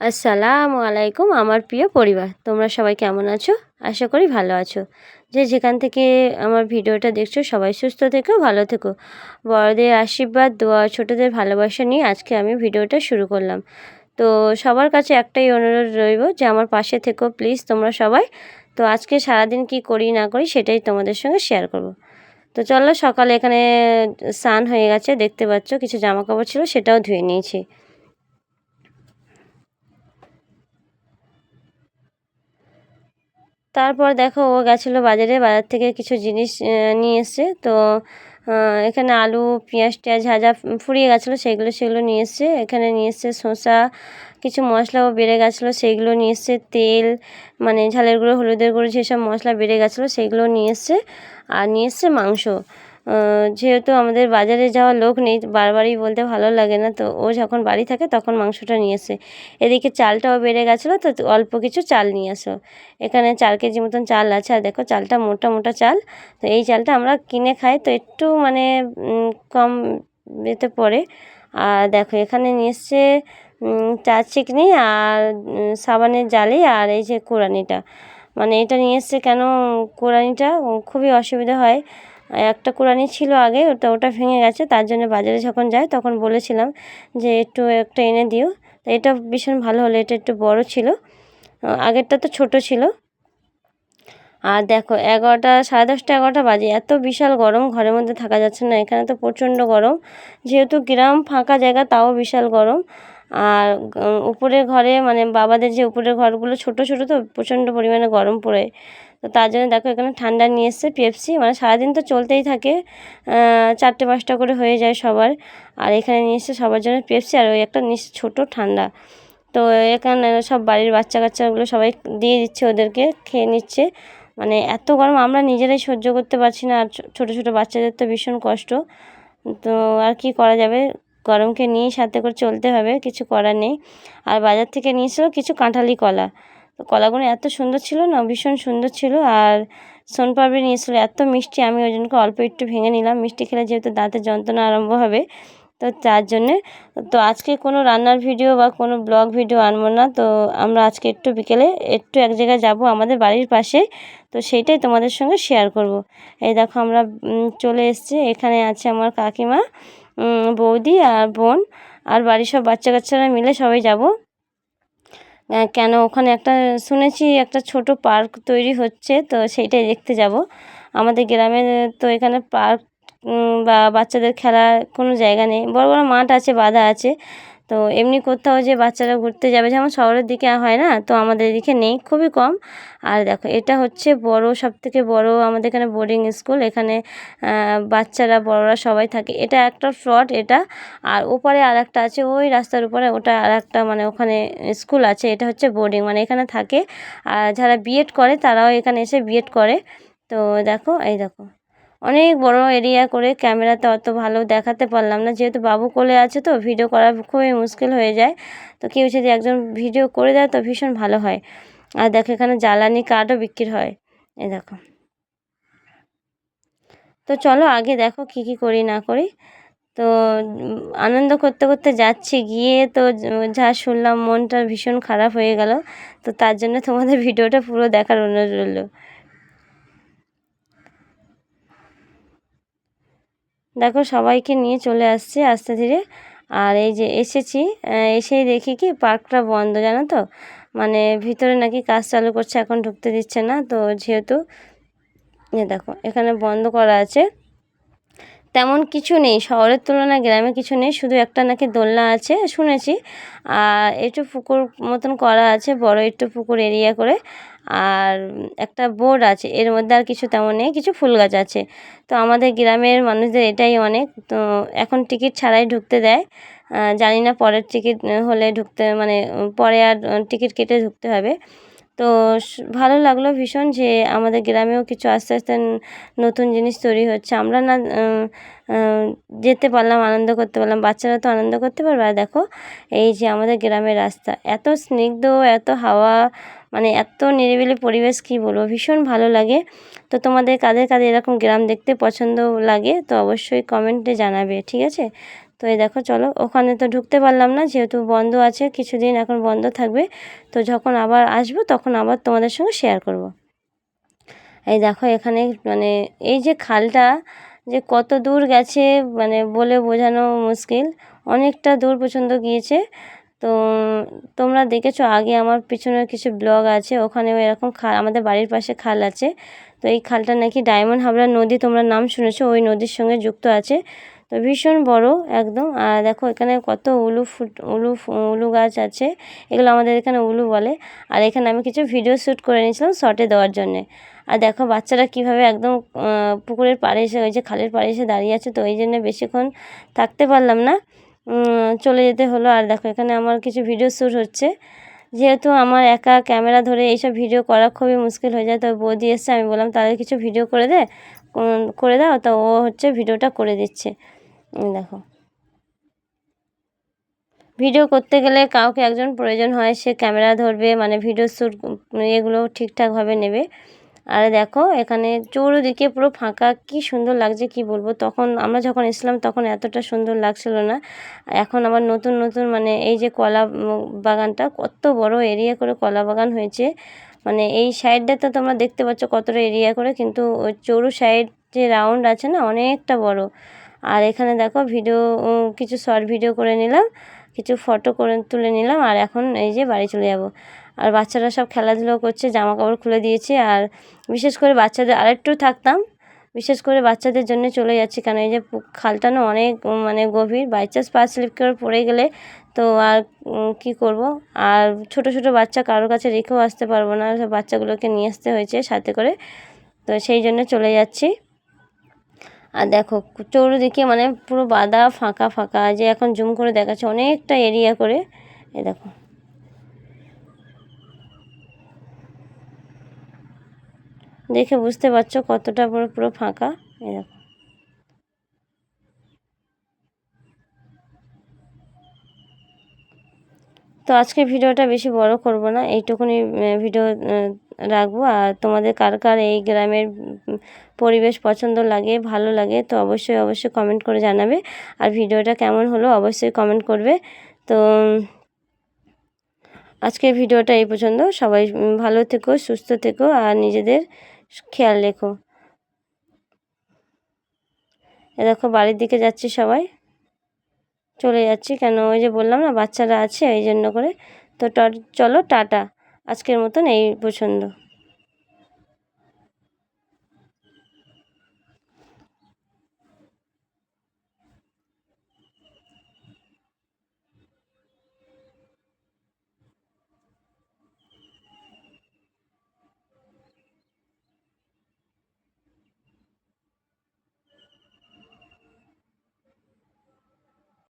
আসসালামু আলাইকুম আমার প্রিয় পরিবার। তোমরা সবাই কেমন আছো? আশা করি ভালো আছো। যে যেখান থেকে আমার ভিডিওটা দেখছ, সবাই সুস্থ থেকো, ভালো থেকো। বড়দের আশীর্বাদ, দোয়া, ছোটোদের ভালোবাসা নিয়ে আজকে আমি ভিডিওটা শুরু করলাম। তো সবার কাছে একটাই অনুরোধ রইব যে আমার পাশে থেকো, প্লিজ তোমরা সবাই। তো আজকে সারাদিন কি করি, না করি সেটাই তোমাদের সঙ্গে শেয়ার করব। তো চলো সকালে এখানে স্নান হয়ে গেছে, দেখতে পাচ্ছ কিছু জামা কাপড় ছিল, সেটাও ধুয়ে নিয়েছি। তারপর দেখো ও গেছিল বাজারে, বাজার থেকে কিছু জিনিস নিয়ে এসছে। তো এখানে আলু, পেঁয়াজ টেঁয়াজ যা ফুরিয়ে গেছিল সেগুলো সেগুলো নিয়ে এসছে। এখানে নিয়ে এসছে শসা, কিছু মশলাও বেড়ে গেছিল সেইগুলো নিয়ে এসছে তেল মানে ঝালের গুঁড়ো, হলুদের গুঁড়ো যেসব মশলা বেড়ে গেছিল সেগুলো নিয়ে এসছে। আর নিয়ে এসছে মাংস। যেহেতু আমাদের বাজারে যাওয়ার লোক নেই, বারবারই বলতে ভালো লাগে না। তো ও যখন বাড়ি থাকে তখন মাংসটা নিয়ে আসে। এদিকে চালটাও বেড়ে গেছিল, তো অল্প কিছু চাল নিয়ে আসো। এখানে চার কেজি মতন চাল আছে, আর দেখো চালটা মোটা মোটা চাল। তো এই চালটা আমরা কিনে খাই, তো একটু মানে কম এতে পড়ে। আর দেখো এখানে নিয়ে এসছে চার চিকনি আর সাবানের জালি আর এই যে কোরআনিটা মানে এটা নিয়ে এসছে কেন কোরআনিটা খুবই অসুবিধা হয়। একটা কোরআনি ছিল আগে, ওটা ওটা ভেঙে গেছে, তার জন্য বাজারে যখন যায় তখন বলেছিলাম যে একটু একটা এনে দিও। তো এটা ভীষণ ভালো হলো, এটা একটু বড় ছিল। আগেরটা তো ছোট ছিল। আর দেখো, এগারোটা, সাড়ে দশটা, এগারোটা বাজে, এত বিশাল গরম, ঘরের মধ্যে থাকা যাচ্ছে না, এখানে তো প্রচণ্ড গরম। যেহেতু গ্রাম ফাঁকা জায়গা, তাও বিশাল গরম। আর উপরের ঘরে মানে বাবাদের যে উপরের ঘরগুলো ছোট ছোট তো প্রচণ্ড পরিমাণে গরম পড়ে। তো তার জন্য দেখো এখানে ঠান্ডা নিয়ে এসছে পেপসি মানে সারাদিন তো চলতেই থাকে। চারটে পাঁচটা করে হয়ে যায় সবার। আর এখানে নিয়ে এসছে সবার জন্য পেপসি আর ওই একটা নিয়ে ছোটো ঠান্ডা। তো এখানে সব বাড়ির বাচ্চা কাচ্চাগুলো সবাই দিয়ে দিচ্ছে ওদেরকে, খেয়ে নিচ্ছে। মানে এত গরম, আমরা নিজেরাই সহ্য করতে পারছি না। আর ছোটো ছোটো বাচ্চাদের তো ভীষণ কষ্ট। তো আর কি করা যাবে? গরমকে নিয়েই সাথে করে চলতে হবে, কিছু করার নেই। আর বাজার থেকে নিয়েছিল কিছু কাঁঠালি কলা। তো কলাগুলো এত সুন্দর ছিল না, ভীষণ সুন্দর ছিল। আর সোন সোনপাপড়ি নিয়েছিল এত মিষ্টি, আমি ওই জন্য অল্প একটু ভেঙে নিলাম। মিষ্টি খেলে যেহেতু দাঁতের যন্ত্রণা আরম্ভ হবে, তো তার জন্যে। তো আজকে কোনো রান্নার ভিডিও বা কোনো ব্লগ ভিডিও আনব না। তো আমরা আজকে একটু বিকেলে একটু এক জায়গায় যাব আমাদের বাড়ির পাশে। তো সেইটাই তোমাদের সঙ্গে শেয়ার করব। এই দেখো আমরা চলে এসছি। এখানে আছে আমার কাকিমা। বৌদি আর বোন আর বাড়ির সব বাচ্চা কাচ্চারা মিলে সবাই যাব। কেন? ওখানে একটা শুনেছি একটা ছোট পার্ক তৈরি হচ্ছে, তো সেইটাই দেখতে যাব। আমাদের গ্রামে তো এখানে পার্ক বা বাচ্চাদের খেলার কোনো জায়গা নেই। বড় বড় মাঠ আছে, বাধা আছে। তো এমনি কোথাও যে বাচ্চারা ঘুরতে যাবে, যেমন শহরের দিকে হয় না, তো আমাদের এদিকে নেই, খুবই কম। আর দেখো, এটা হচ্ছে বড় সব থেকে বড় আমাদের এখানে বোর্ডিং স্কুল এখানে বাচ্চারা, বড়রা সবাই থাকে। এটা একটা ফ্রড এটা, আর ওপারে আর একটা আছে, ওই রাস্তার উপরে ওটা আর একটা মানে ওখানে স্কুল আছে, এটা হচ্ছে বোর্ডিং মানে এখানে থাকে। আর যারা বিএড করে, তারাও এখানে এসে বিএড করে। তো দেখো, এই দেখো। অনেক বড় এরিয়া করে ক্যামেরাতে অত ভালো দেখাতে পারলাম না। যেহেতু বাবু কোলে আছে তো, ভিডিও করা খুবই মুশকিল হয়ে যায়। তো কেউ যদি একজন ভিডিও করে দেয় তো ভীষণ ভালো হয়। আর দেখো এখানে জ্বালানি কাঠও বিক্রি হয়। এই দেখো। তো চলো আগে দেখো কি কি করি না করি। তো আনন্দ করতে করতে যাচ্ছি, গিয়ে তো যা শুনলাম মনটা ভীষণ খারাপ হয়ে গেল। তো তার জন্য তোমাদের ভিডিওটা পুরো দেখার অনুরোধ রইল। সবাইকে নিয়ে চলে আসছে আস্তে ধীরে। আর এই যে এসেছি এসেই দেখি কি পার্কটা বন্ধ, জানো তো? মানে ভিতরে নাকি কাজ চালু করছে, এখন ঢুকতে দিচ্ছে না। তো যেহেতু দেখো, এখানে বন্ধ করা আছে। তেমন কিছু নেই। শহরের তুলনায় গ্রামে কিছু নেই। শুধু একটা নাকি দোলনা আছে, শুনেছি। আর একটু পুকুর মতন করা আছে, বড় একটু পুকুর এরিয়া করে। আর একটা বোর্ড আছে, এর মধ্যে আর কিছু তেমন নেই, কিছু ফুল গাছ আছে। তো আমাদের গ্রামের মানুষদের এটাই অনেক। তো এখন টিকিট ছাড়াই ঢুকতে দেয়। জানি না পরের টিকিট হলে ঢুকতে মানে পরে আর টিকিট কেটে ঢুকতে হবে। তো ভালো লাগল ভীষণ যে আমাদের গ্রামেও কিছু আস্তে আস্তে নতুন জিনিস তৈরি হচ্ছে। আমরা না যেতে পারলাম, আনন্দ করতে পারলাম, বাচ্চারা তো আনন্দ করতে পারবে। আর দেখো, এই যে আমাদের গ্রামের রাস্তা, এত স্নিগ্ধ, এত হাওয়া মানে এত নিরিবিলি পরিবেশ, কি বলব? ভীষণ ভালো লাগে। তো তোমাদের কাদের কাদের এরকম গ্রাম দেখতে পছন্দ লাগে, তো অবশ্যই কমেন্টে জানাবে, ঠিক আছে? তো এই দেখো, চলো, ওখানে তো ঢুকতে পারলাম না, যেহেতু বন্ধ আছে, কিছুদিন এখন বন্ধ থাকবে। তো যখন আবার আসব, তখন আবার তোমাদের সঙ্গে শেয়ার করব। এই দেখো, এখানে মানে এই যে খালটা, যে কত দূর গেছে মানে বলে বোঝানো মুশকিল। অনেকটা দূর পর্যন্ত গিয়েছে। তো তোমরা দেখেছ, আগে আমার পিছনে কিছু ব্লগ আছে, ওখানেও এরকম খাল, আমাদের বাড়ির পাশে খাল আছে। তো এই খালটা নাকি ডায়মন্ড হাবড়া নদী, তোমরা নাম শুনেছো, ওই নদীর সঙ্গে যুক্ত আছে। তো ভীষণ বড় একদম। আর দেখো এখানে কত উলু ফুট, উলু উলু গাছ আছে। এগুলো আমাদের এখানে উলু বলে। আর এখানে আমি কিছু ভিডিও শ্যুট করে নিয়েছিলাম শর্টে দেওয়ার জন্যে। আর দেখো বাচ্চারা কীভাবে একদম পুকুরের পাড়ে এসে, ওই যে খালের পাড়ে এসে দাঁড়িয়ে আছে। তো ওই জন্য বেশিক্ষণ থাকতে পারলাম না। চলে যেতে হলো। আর দেখো এখানে আমার কিছু ভিডিও শ্যুট হচ্ছে। যেহেতু আমার একা ক্যামেরা ধরে এইসব ভিডিও করা খুবই মুশকিল হয়ে যায়, তো বৌদি এসছে, আমি বললাম তাদের কিছু ভিডিও করে দে। করে দাও। তো ও হচ্ছে ভিডিওটা করে দিচ্ছে। দেখো। ভিডিও করতে গেলে কাউকে একজন প্রয়োজন হয়, সে ক্যামেরা ধরবে মানে ভিডিও শ্যুট এগুলো ঠিকঠাকভাবে নেবে। আর দেখো, এখানে চৌরদিকে পুরো ফাঁকা, কি সুন্দর লাগছে কি বলব? তখন আমরা যখন এসলাম তখন এতটা সুন্দর লাগছিল না। এখন আবার নতুন নতুন মানে এই যে কলা বাগানটা, কত বড় এরিয়া করে কলা বাগান হয়েছে। মানে এই সাইডটাতে তোমরা দেখতে পাচ্ছ কতটা এরিয়া করে, কিন্তু ওই চৌরু সাইড যে রাউন্ড আছে না, অনেকটা বড়। আর এখানে দেখো ভিডিও কিছু শর্ট ভিডিও করে নিলাম, কিছু ফটো করে তুলে নিলাম, আর এখন এই যে বাড়ি চলে যাব। আর বাচ্চারা সব খেলাধুলো করছে জামা কাপড় খুলে দিয়েছে, আর বিশেষ করে বাচ্চাদের আরেকটু থাকতাম, বিশেষ করে বাচ্চাদের জন্য চলে যাচ্ছি কারণ এই যে খালটা না অনেক মানে গভীর বাই চান্স পা স্লিপ করে পড়ে গেলে তো আর কি করব? আর ছোট ছোট বাচ্চা কারোর কাছে রেখেও আসতে পারব না বাচ্চাগুলোকে নিয়ে আসতে হয়েছে সাথে করে, তো সেই জন্য চলে যাচ্ছি। আর দেখো, চৌরদিকে মানে পুরো বাদা ফাঁকা ফাঁকা, যে এখন জুম করে দেখাচ্ছে অনেকটা এরিয়া করে। এ দেখো। দেখে বুঝতে পারছ কতটা পুরো পুরো ফাঁকা? এ দেখো। তো আজকে ভিডিওটা বেশি বড় করব না, এইটুকুনি ভিডিও রাখব। আর তোমাদের কার কার এই গ্রামের পরিবেশ পছন্দ লাগে, ভালো লাগে, তো অবশ্যই অবশ্যই কমেন্ট করে জানাবে। আর ভিডিওটা কেমন হলো অবশ্যই কমেন্ট করবে। তো আজকের ভিডিওটা এই পর্যন্ত। সবাই ভালো থেকো, সুস্থ থেকো, আর নিজেদের খেয়াল রেখো। এ দেখো, বাড়ির দিকে যাচ্ছি সবাই। চলে যাচ্ছি, কেন ওই যে বললাম না, বাচ্চারা আছে, এই জন্য করে। তো চলো, টাটা। আজকের মতন এই পছন্দ